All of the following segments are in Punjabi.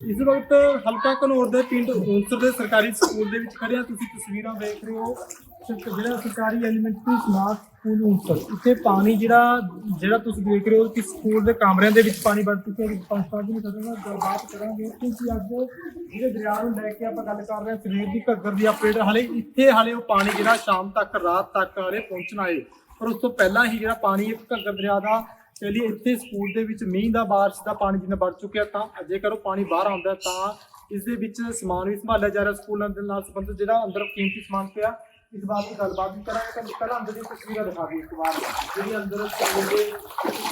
ਇਸ ਵਕਤ ਹਲਕਾ ਘਨੌਰ ਦੇ ਪਿੰਡ ਉਂਸਰ ਦੇ ਸਰਕਾਰੀ ਸਕੂਲ ਦੇ ਵਿੱਚ ਖੜੇ ਹਾਂ। ਤੁਸੀਂ ਤਸਵੀਰਾਂ ਦੇਖ ਰਹੇ ਹੋ। ਸ- ਜਿਹੜਾ ਸਰਕਾਰੀ ਐਲੀਮੈਂਟਰੀ ਸਮਾਰਟ ਸਕੂਲ ਉਂਸਰ। ਇੱਥੇ ਪਾਣੀ ਜਿਹੜਾ ਜਿਹੜਾ ਤੁਸੀਂ ਦੇਖ ਰਹੇ ਹੋ ਕਿ ਸਕੂਲ ਦੇ ਕਮਰਿਆਂ ਦੇ ਵਿੱਚ ਪਾਣੀ ਵੜ ਚੁੱਕਿਆ ਹੈ ਪੰਜ ਪੰਜ ਮਿੰਟ ਗੱਲਬਾਤ ਕਰਾਂਗੇ। ਕਿਉਂਕਿ ਅੱਜ ਜਿਹੜੇ ਦਰਿਆ ਨੂੰ ਲੈ ਕੇ ਆਪਾਂ ਗੱਲ ਕਰ ਰਹੇ ਹਾਂ ਸਵੇਰ ਦੀ ਘੱਗਰ ਦੀ ਅਪਡੇਟ ਹਾਲੇ, ਇੱਥੇ ਹਾਲੇ ਉਹ ਪਾਣੀ ਜਿਹੜਾ ਸ਼ਾਮ ਤੱਕ, ਰਾਤ ਤੱਕ ਹਾਲੇ ਪਹੁੰਚਣਾ ਹੈ ਪਰ ਉਸ ਤੋਂ ਪਹਿਲਾਂ ਹੀ ਜਿਹੜਾ ਪਾਣੀ ਘੱਗਰ ਦਰਿਆ ਦਾ ਤੇ ਇੱਥੇ ਸਕੂਲ ਦੇ ਵਿੱਚ ਮੀਂਹ ਦਾ ਬਾਰਿਸ਼ ਦਾ ਪਾਣੀ ਜਿੰਨਾ ਵੱਧ ਚੁੱਕਿਆ ਤਾਂ ਜੇਕਰ ਉਹ ਪਾਣੀ ਬਾਹਰ ਆਉਂਦਾ ਤਾਂ ਇਸ ਦੇ ਵਿੱਚ ਸਮਾਨ ਵੀ ਸੰਭਾਲਿਆ ਜਾ ਰਿਹਾ ਸਕੂਲਾਂ ਦੇ ਨਾਲ ਸੰਬੰਧਿਤ ਜਿਹੜਾ ਅੰਦਰ ਕੀਮਤੀ ਸਮਾਨ ਪਿਆ, ਇਸ ਬਾਤ ਦੀ ਗੱਲਬਾਤ ਵੀ ਕਰਾਂਗੇ। ਤਾਂ ਪਹਿਲਾਂ ਅੰਦਰ ਦੀ ਤਸਵੀਰਾਂ ਦਿਖਾ ਦਿਓ ਇੱਕ ਵਾਰ। ਜਿਹੜੀ ਅੰਦਰ ਸਕੂਲ ਦੇ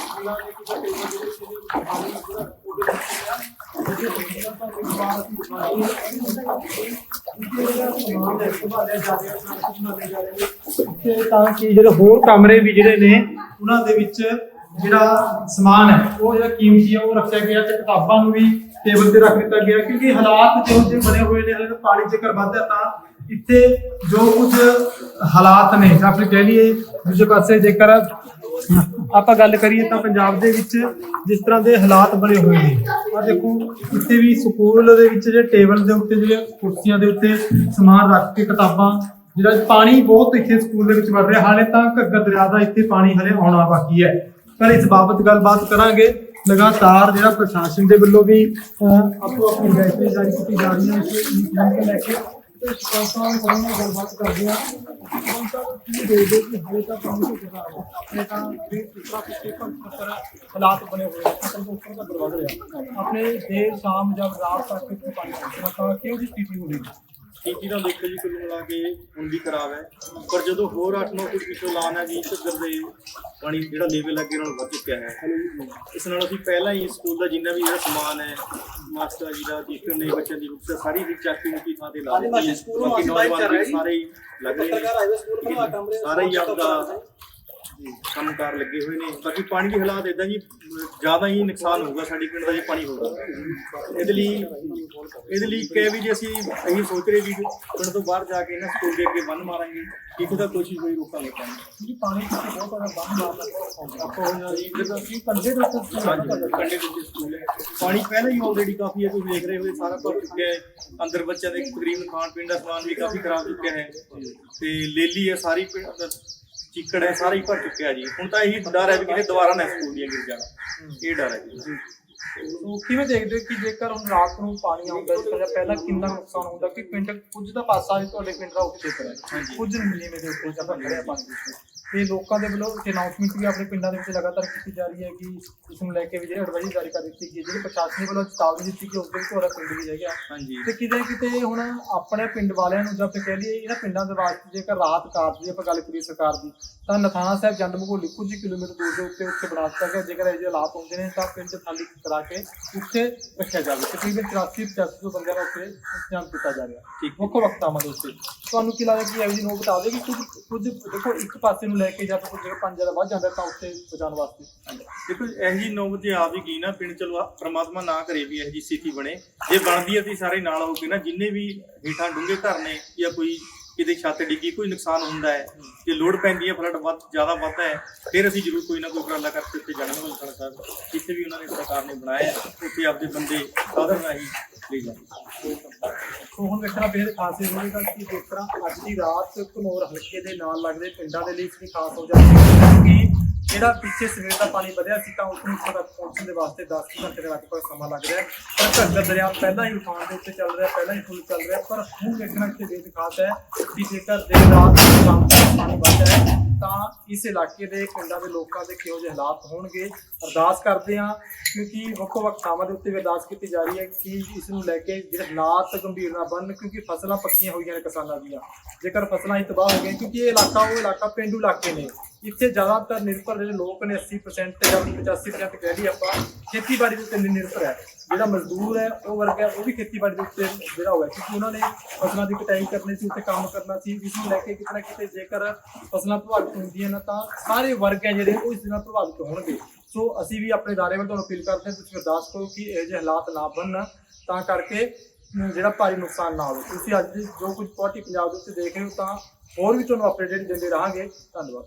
ਸਕੂਲਾਂ ਦੇ ਕਿਸੇ ਟੇਬਲ ਦੇ ਵਿੱਚ ਪਾਣੀ ਜਿਹੜਾ ਉਹਦੇ ਵਿੱਚ ਪਿਆ ਜਿਹਦੇ ਤਸਵੀਰਾਂ ਤਾਂ ਇੱਕ ਵਾਰ ਅਸੀਂ ਦਿਖਾਉਂਦੇ ਇੱਥੇ ਜਿਹੜਾ ਸਮਾਨ ਹੈ, ਸੰਭਾਲਿਆ ਜਾ ਰਿਹਾ ਸੰਭਾਲਿਆ ਜਾ ਰਿਹਾ ਤੇ ਤਾਂ ਕਿ ਜਿਹੜੇ ਹੋਰ ਕਮਰੇ ਵੀ ਜਿਹੜੇ ਨੇ, ਉਹਨਾਂ ਦੇ ਵਿੱਚ ਜਿਹੜਾ ਸਮਾਨ ਹੈ, ਉਹ ਜਿਹੜਾ ਕੀਮਤੀ ਹੈ, ਉਹ ਰੱਖਿਆ ਗਿਆ ਤੇ ਕਿਤਾਬਾਂ ਨੂੰ ਵੀ ਟੇਬਲ ਤੇ ਰੱਖ ਦਿੱਤਾ ਗਿਆ, ਕਿਉਂਕਿ ਹਾਲਾਤ ਜੋ ਜਿਹੇ ਬਣੇ ਹੋਏ ਨੇ, ਹਲੇ ਤਾਂ ਪਾਣੀ ਜੇਕਰ ਵੱਧਦਾ ਤਾਂ ਇੱਥੇ ਜੋ ਕੁਝ ਹਾਲਾਤ ਨੇ, ਜਾਂ ਫਿਰ ਕਹਿ ਲਈਏ ਦੂਜੇ ਪਾਸੇ ਜੇਕਰ ਆਪਾਂ ਗੱਲ ਕਰੀਏ ਤਾਂ ਪੰਜਾਬ ਦੇ ਵਿੱਚ ਜਿਸ ਤਰ੍ਹਾਂ ਦੇ ਹਾਲਾਤ ਬਣੇ ਹੋਏ ਨੇ ਆ ਦੇਖੋ, ਇੱਥੇ ਵੀ ਸਕੂਲ ਦੇ ਵਿੱਚ ਜਿਹੜੇ ਟੇਬਲ ਦੇ ਉੱਤੇ ਜਿਹੜੇ ਕੁਰਸੀਆਂ ਦੇ ਉੱਤੇ ਸਮਾਨ ਰੱਖ ਕੇ ਕਿਤਾਬਾਂ, ਜਿਹੜਾ ਪਾਣੀ ਬਹੁਤ ਇੱਥੇ ਸਕੂਲ ਦੇ ਵਿੱਚ ਵੜ ਰਿਹਾ, ਹਾਲੇ ਤਾਂ ਘੱਗਰ ਦਰਿਆ ਦਾ ਇੱਥੇ ਪਾਣੀ ਹਲੇ ਆਉਣਾ ਬਾਕੀ ਹੈ। ਪਰ ਇਸ ਬਾਬਤ ਗੱਲਬਾਤ ਕਰਾਂਗੇ। ਲਗਾਤਾਰ ਜਿਹੜਾ ਪ੍ਰਸ਼ਾਸਨ ਦੇ ਵੱਲੋਂ ਵੀ ਅਹ, ਆਪੋ ਆਪਣੀ ਬੈਟਰੀ ਜਾਰੀ ਕੀਤੀ ਜਾ ਰਹੀ ਹੈ ਇਸ ਨੂੰ ਲੈ ਕੇ ਤੇ ਸਪਾਂਸਰਾਂ ਦੇ ਨਾਲ ਗੱਲਬਾਤ ਕਰਦੇ ਆ ਸਪਾਂਸਰ ਕੀ ਦੇਖਦੇ ਕਿ ਹਾਲੇ ਤਾਂ ਪਾਣੀ ਤੋਂ ਜਗਾ ਆਪਣੇ ਤਾਂ ਵੀ ਦੂਸਰਾ ਪਿੱਛੇ ਪਰ ਹਾਲਾਤ ਬਣੇ ਹੋਏ ਨੇ ਖਤਮ ਤੋਂ ਉੱਪਰ ਦਾ ਦਰਵਾਜ਼ਾ ਰਿਹਾ ਆਪਣੇ ਦੇਰ ਸ਼ਾਮ ਜਦ ਰਾਤ ਤੱਕ ਇੱਥੇ ਪਾਣੀ ਪਹੁੰਚਣਾ ਤਾਂ ਕਿਹੋ ਜਿਹੀ ਸਥਿਤੀ ਹੋਣੀ ਸਥਿਤੀ ਤਾਂ ਦੇਖੋ ਜੀ ਕੁੱਲ ਮਿਲਾ ਕੇ ਵੀ ਖਰਾਬ ਹੈ। ਪਰ ਜਦੋਂ ਹੋਰ 8-9 ਫੁੱਟ ਪਿੱਛੋਂ ਲਾਣ ਹੈ ਜੀ ਘੱਗਰ ਦੇ ਪਾਣੀ ਜਿਹੜਾ ਲੈਵਲ ਅੱਗੇ ਨਾਲ ਵੱਧ ਚੁੱਕਿਆ ਹੈ। ਇਸ ਨਾਲ ਅਸੀਂ ਪਹਿਲਾਂ ਹੀ ਸਕੂਲ ਦਾ ਜਿੰਨਾ ਵੀ ਜਿਹੜਾ ਸਮਾਨ ਹੈ ਮਾਸਟਰ ਜੀ ਦਾ ਟੀਚਰ ਨੇ ਬੱਚਿਆਂ ਦੀ ਬੁੱਕਸ ਸਾਰੀ ਹੀ ਚੱਕ ਕੇ ਮੁੱਕੀ ਥਾਂ ਤੇ ਲਾ ਦਿੱਤੀ ਬਾਕੀ ਨੌਜਵਾਨ। ਸਾਰੇ ਲੱਗ ਰਹੇ ਨੇ। ਸਾਰੇ ਹੀ ਆਪਦਾ ਕੰਮਕਾਰ ਲੱਗੇ ਹੋਏ ਨੇ। ਬਾਕੀ ਪਾਣੀ ਦੇ ਹਾਲਾਤ ਇਦਾਂ ਜੀ ਜ਼ਿਆਦਾ ਹੀ ਨੁਕਸਾਨ ਹੋਊਗਾ ਸਾਡੀ ਪਿੰਡ ਦਾ ਜੇ ਪਾਣੀ ਹੋਊਗਾ। ਇਹਦੇ ਲਈ ਇਹਦੇ ਲਈ ਕਹਿ ਵੀ ਜੇ ਅਸੀਂ ਅਸੀਂ ਸੋਚ ਰਹੇ ਵੀ ਪਿੰਡ ਤੋਂ ਬਾਹਰ ਜਾ ਕੇ ਇਹਨਾਂ ਸਕੂਲ ਦੇ ਅੱਗੇ ਬੰਨ ਮਾਰਾਂਗੇ ਕਿਤੇ ਤਾਂ ਕੋਸ਼ਿਸ਼ ਹੋਈ ਪਾਣੀ। ਜੀ ਪਾਣੀ ਕਿਤੇ ਬਹੁਤ ਜ਼ਿਆਦਾ ਬੰਦ ਮਾਰਨਾ ਆਪਾਂ ਹੋ ਜਾਂਦਾ ਜੀ ਜਦੋਂ ਅਸੀਂ ਕੰਢੇ ਦੇ ਉੱਤੇ ਸਕੂਲ ਹਾਂਜੀ ਹਾਂਜੀ ਕੰਡੇ ਦੇ ਉੱਤੇ ਸਕੂਲ ਹੈ। ਪਾਣੀ ਪਹਿਲਾਂ ਹੀ ਆਲਰੇਡੀ ਕਾਫੀ ਹੈ ਤੁਸੀਂ ਦੇਖ ਰਹੇ ਹੋ ਸਾਰਾ ਭਰ ਚੁੱਕਿਆ ਹੈ। ਅੰਦਰ ਬੱਚਿਆਂ ਦੇ ਤਕਰੀਬਨ ਖਾਣ ਪੀਣ ਦਾ ਸਮਾਨ ਵੀ ਕਾਫੀ ਖਰਾਬ ਚੁੱਕਿਆ ਹੈ। ਤੇ ਲੇਲੀ ਹੈ ਸਾਰੀ ਪਿੰਡ ਚਿੱਕੜ ਹੈ ਸਾਰਾ ਹੀ ਭਰ ਚੁੱਕਿਆ ਜੀ। ਹੁਣ ਤਾਂ ਇਹੀ ਡਰ ਹੈ ਵੀ ਕਿਤੇ ਦੁਬਾਰਾ ਨਾ ਸਕੂਲ ਦੀਆਂ ਗਿਰ ਜਾਣਾ ਇਹ ਡਰ ਹੈ ਜੀ। ਸੋ ਕਿਵੇਂ ਦੇਖਦੇ ਹੋ ਕਿ ਜੇਕਰ ਹੁਣ ਰਾਤ ਨੂੰ ਪਾਣੀ ਆਉਂਦਾ ਇਸ ਤਰ੍ਹਾਂ ਪਹਿਲਾਂ ਕਿੰਨਾ ਨੁਕਸਾਨ ਹੁੰਦਾ ਕਿ ਪਿੰਡ ਕੁਝ ਦਾ ਪਾਸਾ ਵੀ ਤੁਹਾਡੇ ਪਿੰਡ ਦਾ ਉੱਤੇ ਹੈ। ਕੁਝ ਨੀਵੇਂ ਦੇ ਉੱਤੇ ਜਦ ਖੜਿਆ ਪਾਣੀ ਦੇ ਉੱਤੇ। ਤੇ ਲੋਕਾਂ ਦੇ ਵੱਲੋਂ ਅਨਾਉਂਸਮੈਂਟ ਵੀ ਆਪਣੇ ਪਿੰਡਾਂ ਦੇ ਵਿੱਚ ਲਗਾਤਾਰ ਕੀਤੀ ਜਾ ਰਹੀ ਹੈ ਕਿ ਇਸ ਨੂੰ ਲੈ ਕੇ ਵੀ ਜਿਹੜੇ ਐਡਵਾਈਸ ਜਾਰੀ ਕਰ ਦਿੱਤੀ ਗਈ ਹੈ ਜਿਹੜੇ ਪ੍ਰਸ਼ਾਸਨ ਵੱਲੋਂ ਚੇਤਾਵਨੀ ਦਿੱਤੀ ਕਿ ਉਸ ਦੇ ਵਿੱਚ ਤੁਹਾਡਾ ਪਿੰਡ ਵੀ ਹੈਗਾ ਹਾਂਜੀ। ਤੇ ਕਿਤੇ ਕਿਤੇ ਹੁਣ ਆਪਣੇ ਪਿੰਡ ਵਾਲਿਆਂ ਨੂੰ ਜਦ ਕਹਿ ਲਈਏ ਇਹਨਾਂ ਪਿੰਡਾਂ ਦੇ ਵਾਸਤੇ ਜੇਕਰ ਰਾਤ ਕਾਰਜ ਦੀ ਆਪਾਂ ਗੱਲ ਕਰੀਏ ਸਰਕਾਰ ਦੀ ਤਾਂ ਨਥਾਣਾ ਸਾਹਿਬ ਜੰਡ ਮਗੋਲੀ ਕੁਝ ਕਿਲੋਮੀਟਰ ਦੂਰ ਦੇ ਉੱਤੇ ਉੱਥੇ ਬਣਾ ਦਿੱਤਾ ਗਿਆ। ਜੇਕਰ ਇਹ ਜਿਹੇ ਹਾਲਾਤ ਹੁੰਦੇ ਨੇ ਤਾਂ ਪਿੰਡ ਖਾਲੀ ਕਰਾ ਕੇ ਉੱਥੇ ਰੱਖਿਆ ਜਾਵੇ। ਤਕਰੀਬਨ 84 85 ਤੋਂ ਬੰਦਿਆਂ ਦਾ ਉੱਥੇ ਇੰਤਜ਼ਾਮ ਕੀਤਾ ਜਾ ਰਿਹਾ। ਠੀਕ। ਮੁੱਖ ਵਕਤਾਵਾਂ ਦੇ ਉੱਤੇ। ਤੁਹਾਨੂੰ ਕੀ ਲੱਗਦਾ ਕਿ ਇਹ ਜੀ ਬਤਾ ਦੇ ਕੁਝ ਕੁਝ ਦੇਖੋ, ਇੱਕ ਪਾਸੇ ਨੂੰ ਲੈ ਕੇ ਜਾਂ ਕੁਝ ਜਗ੍ਹਾ ਪੰਜ ਜ਼ਿਆਦਾ ਵੱਧ ਜਾਂਦਾ ਤਾਂ ਉੱਥੇ ਬਚਾਉਣ ਵਾਸਤੇ। ਦੇਖੋ, ਇਹ ਜੀ ਨੌਬਤ ਜੇ ਆ ਵੀ ਗਈ ਨਾ, ਪਿੰਡ ਚਲੋ ਪ੍ਰਮਾਤਮਾ ਨਾ ਕਰੇ ਵੀ ਇਹ ਜੀ ਸਥਿਤੀ ਬਣੇ। ਜੇ ਬਣਦੀ ਹੈ ਤੇ ਸਾਰੇ ਨਾਲ ਹੋ ਕੇ ਨਾ, ਜਿੰਨੇ ਵੀ ਹੇਠਾਂ ਡੂੰਘੇ ਘਰ ਨੇ ਜਾਂ ਕੋਈ ਕਿਤੇ ਛੱਤ ਡਿੱਗੀ, ਕੋਈ ਨੁਕਸਾਨ ਹੁੰਦਾ ਹੈ, ਜੇ ਲੋੜ ਪੈਂਦੀ ਹੈ, ਫਲੱਡ ਵੱਧ, ਜ਼ਿਆਦਾ ਵੱਧਦਾ ਹੈ, ਫਿਰ ਅਸੀਂ ਜ਼ਰੂਰ ਕੋਈ ਨਾ ਕੋਈ ਉਪਰਾਲਾ ਕਰਕੇ ਉੱਥੇ ਜਾਣਾ। ਮਲਕਣ ਸਾਹਿਬ ਜਿੱਥੇ ਵੀ ਉਹਨਾਂ ਨੇ ਸਰਕਾਰ ਨੇ ਬਣਾਇਆ, ਉੱਥੇ ਆਪਦੇ ਬੰਦੇ ਸਾਧਨ ਰਾਹੀਂ ਠੀਕ ਹੈ ਸੋ ਹੁਣ ਵੇਖਣਾ ਪਏ ਖਾਸੇ ਹੋਏਗਾ ਕਿ ਕਿਸ ਅੱਜ ਦੀ ਰਾਤ ਘਨੌਰ ਹਲਕੇ ਦੇ ਨਾਲ ਲੱਗਦੇ ਪਿੰਡਾਂ ਦੇ ਲਈ ਵੀ ਖਾਸ ਹੋ ਜਾਂਦੀ ਹੈ। ਕਿ ਜਿਹੜਾ ਪਿੱਛੇ ਸਵੇਰ ਦਾ ਪਾਣੀ ਵਧਿਆ ਸੀ ਤਾਂ ਉਸ ਨੂੰ ਉੱਪਰ ਤੱਕ ਪਹੁੰਚਣ ਦੇ ਵਾਸਤੇ 10 ਘੰਟੇ ਦਾ ਲਗਭਗ ਸਮਾਂ ਲੱਗ ਰਿਹਾ ਪਰ ਘੱਗਰ ਦਰਿਆ ਪਹਿਲਾਂ ਹੀ ਉਫਾਨ ਦੇ ਉੱਤੇ ਚੱਲ ਰਿਹਾ, ਪਹਿਲਾਂ ਹੀ ਫੁੱਲ ਚੱਲ ਰਿਹਾ, ਪਰ ਹੁਣ ਵੇਖਣਾ ਕਿ ਬੇਦ ਖਾਸ ਹੈ ਕਿ ਜੇਕਰ ਦੇਰ ਰਾਤ ਤੱਕ ਪਾਣੀ ਵਧਿਆ ਹੈ ਇਸ ਇਲਾਕੇ ਦੇ ਪਿੰਡਾਂ ਦੇ ਲੋਕਾਂ ਦੇ ਕਿਹੋ ਜਿਹੇ ਹਾਲਾਤ ਹੋਣਗੇ? ਅਰਦਾਸ ਕਰਦੇ ਹਾਂ, ਕਿਉਂਕਿ ਵੱਖੋ ਵੱਖ ਥਾਵਾਂ ਦੇ ਉੱਤੇ ਵੀ ਅਰਦਾਸ ਕੀਤੀ ਜਾ ਰਹੀ ਹੈ ਕਿ ਇਸ ਨੂੰ ਲੈ ਕੇ ਜਿਹੜੇ ਹਾਲਾਤ ਗੰਭੀਰ ਨਾ ਬਣਨ, ਕਿਉਂਕਿ ਫਸਲਾਂ ਪੱਕੀਆਂ ਹੋਈਆਂ ਨੇ ਕਿਸਾਨਾਂ ਦੀਆਂ। ਜੇਕਰ ਫਸਲਾਂ ਹੀ ਤਬਾਹ ਹੋ ਗਈਆਂ, ਕਿਉਂਕਿ ਇਹ ਇਲਾਕਾ, ਉਹ ਇਲਾਕਾ ਪਿੰਡੂ ਇਲਾਕੇ ਨੇ। ਇੱਥੇ ਜ਼ਿਆਦਾਤਰ ਨਿਰਭਰ ਜਿਹੜੇ ਲੋਕ ਨੇ 80% ਤੇ ਜਾਂ 85% ਕਹਿ ਲਈ ਆਪਾਂ, ਖੇਤੀਬਾੜੀ ਦੇ ਉੱਤੇ ਨਿਰਭਰ ਹੈ। ਜਿਹੜਾ ਮਜ਼ਦੂਰ ਹੈ, ਉਹ ਵਰਗ ਹੈ, ਉਹ ਵੀ ਖੇਤੀਬਾੜੀ ਦੇ ਉੱਤੇ ਜਿਹੜਾ ਹੋਇਆ। ਕਿਉਂਕਿ ਉਹਨਾਂ ਨੇ ਫਸਲਾਂ ਦੀ ਕਟਾਈ ਕਰਨੀ ਸੀ ਉੱਤੇ ਕੰਮ ਕਰਨਾ ਸੀ, ਇਸ ਨੂੰ ਲੈ ਕੇ ਕਿਤੇ ਨਾ ਕਿਤੇ ਜੇਕਰ ਫਸਲਾਂ ਪ੍ਰਭਾਵਿਤ ਹੁੰਦੀਆਂ ਨੇ, ਤਾਂ ਸਾਰੇ ਵਰਗ ਹੈ ਜਿਹੜੇ, ਉਹ ਇਸ ਨਾਲ ਪ੍ਰਭਾਵਿਤ ਹੋਣਗੇ। ਸੋ ਅਸੀਂ ਵੀ ਆਪਣੇ ਦਾਇਰੇ ਵੱਲ ਤੁਹਾਨੂੰ ਅਪੀਲ ਕਰਦੇ ਹਾਂ, ਤੁਸੀਂ ਅਰਦਾਸ ਕਰੋ ਕਿ ਇਹ ਜਿਹੇ ਹਾਲਾਤ ਨਾ ਬਣਨ, ਤਾਂ ਕਰਕੇ ਜਿਹੜਾ ਭਾਰੀ ਨੁਕਸਾਨ ਨਾ ਹੋਵੇ। ਤੁਸੀਂ ਅੱਜ ਜੋ ਕੁਝ ਪਾਰਟੀ ਪੰਜਾਬ ਦੇ ਉੱਤੇ ਦੇਖ ਰਹੇ ਹੋ, ਤਾਂ ਹੋਰ ਵੀ ਤੁਹਾਨੂੰ ਅਪਡੇਟ ਦਿੰਦੇ ਰਹਾਂਗੇ। ਧੰਨਵਾਦ।